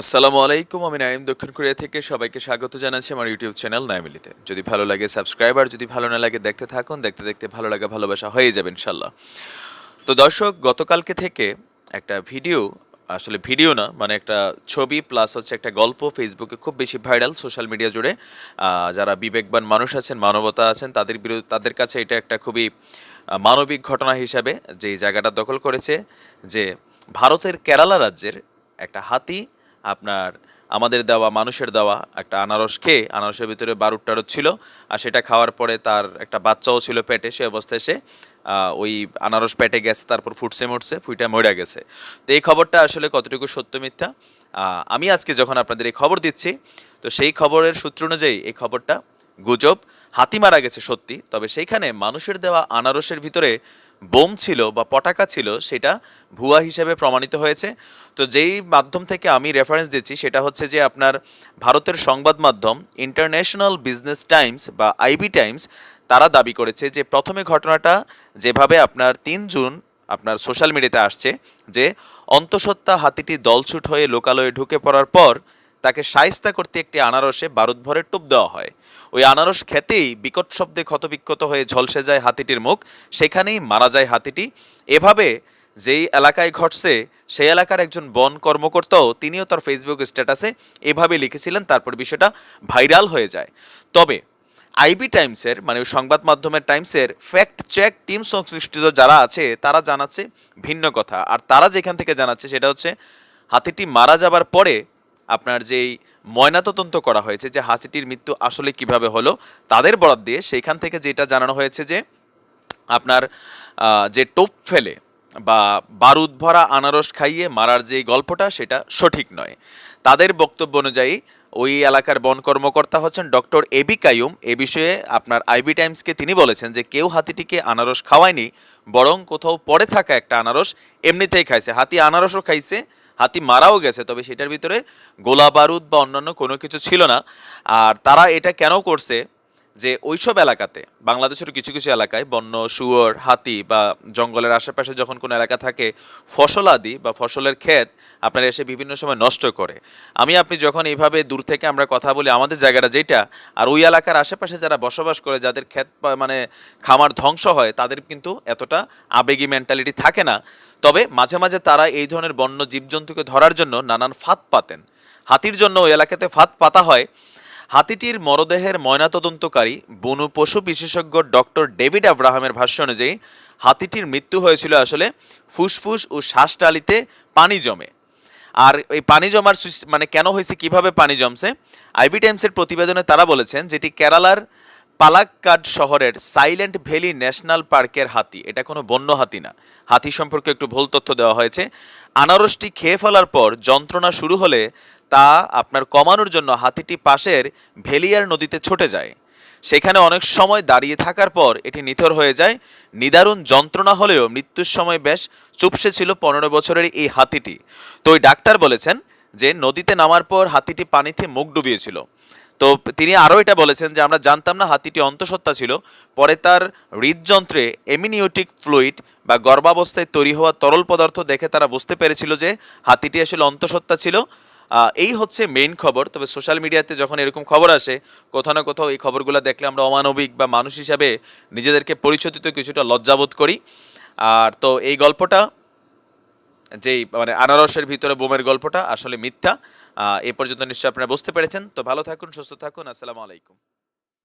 আসসালামু আলাইকুম, আমি নাইম দক্ষিণ কোরিয়া থেকে সবাইকে স্বাগত জানাচ্ছি আমার ইউটিউব চ্যানেল নাইমিলিতে। যদি ভালো লাগে সাবস্ক্রাইব আর যদি ভালো না লাগে দেখতে থাকুন, দেখতে দেখতে ভালো লাগা ভালোবাসা হয়ে যাবে ইনশাল্লাহ তো দর্শক, গতকালকে থেকে একটা ভিডিও, আসলে ভিডিও না মানে একটা ছবি প্লাস হচ্ছে একটা গল্প ফেসবুকে খুব বেশি ভাইরাল সোশ্যাল মিডিয়া জুড়ে। যারা বিবেকবান মানুষ আছেন, মানবতা আছেন, তাদের বিরুদ্ধে, তাদের কাছে এটা একটা খুবই মানবিক ঘটনা হিসাবে যে জায়গাটা দখল করেছে যে ভারতের কেরালা রাজ্যের একটা হাতি আপনার, আমাদের দেওয়া, মানুষের দেওয়া একটা আনারস খেয়ে আনারসের ভিতরে বারুদ টারুদ ছিল আর সেটা খাওয়ার পরে তার একটা বাচ্চাও ছিল পেটে সে অবস্থায় সে ওই আনারস পেটে গেছে, তারপর ফুটছে, মরছে, ফুইটা মরে গেছে। তো এই খবরটা আসলে কতটুকু সত্য মিথ্যা? আমি আজকে যখন আপনাদের এই খবর দিচ্ছি, তো সেই খবরের সূত্র অনুযায়ী এই খবরটা গুজব, হাতি মারা গেছে সত্যি, তবে সেইখানে মানুষের দেওয়া আনারসের ভিতরে বোম ছিল বা পটাকা ছিল, সেটা ভুয়া হিসেবে প্রমাণিত হয়েছে। তো যেই মাধ্যম থেকে আমি রেফারেন্স দিচ্ছি, সেটা হচ্ছে যে আপনার ভারতের সংবাদ মাধ্যম ইন্টারন্যাশনাল বিজনেস টাইমস বা আইবি টাইমস তারা দাবি করেছে যে প্রথমে ঘটনাটা যেভাবে আপনার তিন জুন আপনার সোশ্যাল মিডিয়াতে আসছে, যে অন্তঃসত্ত্বা হাতিটি দলছুট হয়ে লোকালয়ে ঢুকে পড়ার পর তাকে সায়স্তা করতে একটি আনারসে বারুদ ভরে টুপ দেওয়া হয়। ওই আনারস খেতেই বিকট শব্দে ক্ষতবিক্ষত হয়ে ঝলসে যায় হাতিটির মুখ, সেখানেই মারা যায় হাতিটি। এভাবে যেই এলাকায় ঘটছে, সেই এলাকার একজন বন কর্মকর্তাও তিনিও তার ফেসবুক স্ট্যাটাসে এভাবে লিখেছিলেন, তারপর বিষয়টা ভাইরাল হয়ে যায়। তবে আইবি টাইমসের মানে সংবাদ মাধ্যমের টাইমসের ফ্যাক্ট চেক টিম সংশ্লিষ্ট যারা আছে, তারা জানাচ্ছে ভিন্ন কথা। আর তারা যেখান থেকে জানাচ্ছে সেটা হচ্ছে, হাতিটি মারা যাবার পরে আপনার যেই ময়নাতদন্ত করা হয়েছে, যে হাতিটির মৃত্যু আসলে কীভাবে হলো, তাদের বরাদ দিয়ে সেইখান থেকে যেটা জানানো হয়েছে যে আপনার যে টোপ ফেলে বা বারুদ ভরা আনারস খাইয়ে মারার যে গল্পটা, সেটা সঠিক নয়। তাদের বক্তব্য অনুযায়ী ওই এলাকার বন কর্মকর্তা হচ্ছেন ডক্টর এবি কায়ুম। এ বিষয়ে আপনার আইবি টাইমসকে তিনি বলেছেন যে কেউ হাতিটিকে আনারস খাওয়ায়নি, বরং কোথাও পড়ে থাকা একটা আনারস এমনিতেই খাইছে। হাতি আনারসও খাইছে হাতি মারাও গেছে, তবে সেটার ভিতরে গোলা বারুদ বা অন্যান্য কোনো কিছু ছিল না। আর তারা এটা কেন করছে যে ওইসব এলাকাতে, বাংলাদেশের কিছু কিছু এলাকায় বন্য, শুয়োর, হাতি বা জঙ্গলের আশেপাশে যখন কোনো এলাকা থাকে, ফসল আদি বা ফসলের ক্ষেত আপনারা এসে বিভিন্ন সময় নষ্ট করে। আমি, আপনি যখন এইভাবে দূর থেকে আমরা কথা বলি, আমাদের জায়গাটা যেটা, আর ওই এলাকার আশেপাশে যারা বসবাস করে, যাদের ক্ষেত মানে খামার ধ্বংস হয়, তাদের কিন্তু এতটা আবেগী মেন্টালিটি থাকে না। তবে মাঝে মাঝে তারা এই ধরনের বন্য জীবজন্তুকে ধরার জন্য নানান ফাঁদ পাতেন। হাতির জন্য ওই এলাকাতে ফাঁদ পাতা হয়। হাতিটির মরদেহের ময়নাতদন্তকারী, বনু পশু বিশেষজ্ঞ ডক্টর ডেভিড আব্রাহামের ভাষ্য অনুযায়ী, হাতিটির মৃত্যু হয়েছিল আসলে ফুসফুস ও শ্বাসটালিতে পানি জমে। আর এই পানি জমার মানে কেন হয়েছে, কীভাবে পানি জমছে? আইবি টাইমসের প্রতিবেদনে তারা বলেছেন, যেটি কেরালার পালাক্কাড শহরের সাইলেন্ট ভ্যালি ন্যাশনাল পার্কের হাতি। এটা কোনো বন্য হাতি না। হাতি সম্পর্কে একটু ভুল তথ্য দেওয়া হয়েছে। আনারসটি খেয়ে ফেলার পর যন্ত্রণা শুরু হলে তা আপনার কমানোর জন্য হাতিটি পাশের ভেলিয়ার নদীতে ছুটে যায়। সেখানে অনেক সময় দাঁড়িয়ে থাকার পর এটি নিথর হয়ে যায়। নিদারুণ যন্ত্রণা হলেও মৃত্যুর সময় বেশ চুপসে ছিল পনেরো বছরের এই হাতিটি। তো ওই ডাক্তার বলেছেন যে, নদীতে নামার পর হাতিটি পানিতে মুখ ডুবিয়েছিল। তো তিনি আরও এটা বলেছেন যে, আমরা জানতাম না হাতিটি অন্তঃসত্ত্বা ছিল। পরে তার হৃদযন্ত্রে এমিনিওটিক ফ্লুইড বা গর্ভাবস্থায় তৈরি হওয়া তরল পদার্থ দেখে তারা বুঝতে পেরেছিল যে হাতিটি আসলে অন্তঃসত্ত্বা ছিল। এই হচ্ছে মেইন খবর। তবে সোশ্যাল মিডিয়াতে যখন এরকম খবর আসে, কোথাও না কোথাও এই খবরগুলো দেখলে আমরা অমানবিক বা মানুষ হিসাবে নিজেদেরকে পরিচিত কিছুটা লজ্জাবোধ করি। আর তো এই গল্পটা, যেই মানে আনারসের ভিতরে বোমের গল্পটা আসলে মিথ্যা। এ পর্যন্ত নিশ্চয়ই আপনারা বুঝতে পেরেছেন। তো ভালো থাকুন সুস্থ থাকুন। আসসালামু আলাইকুম।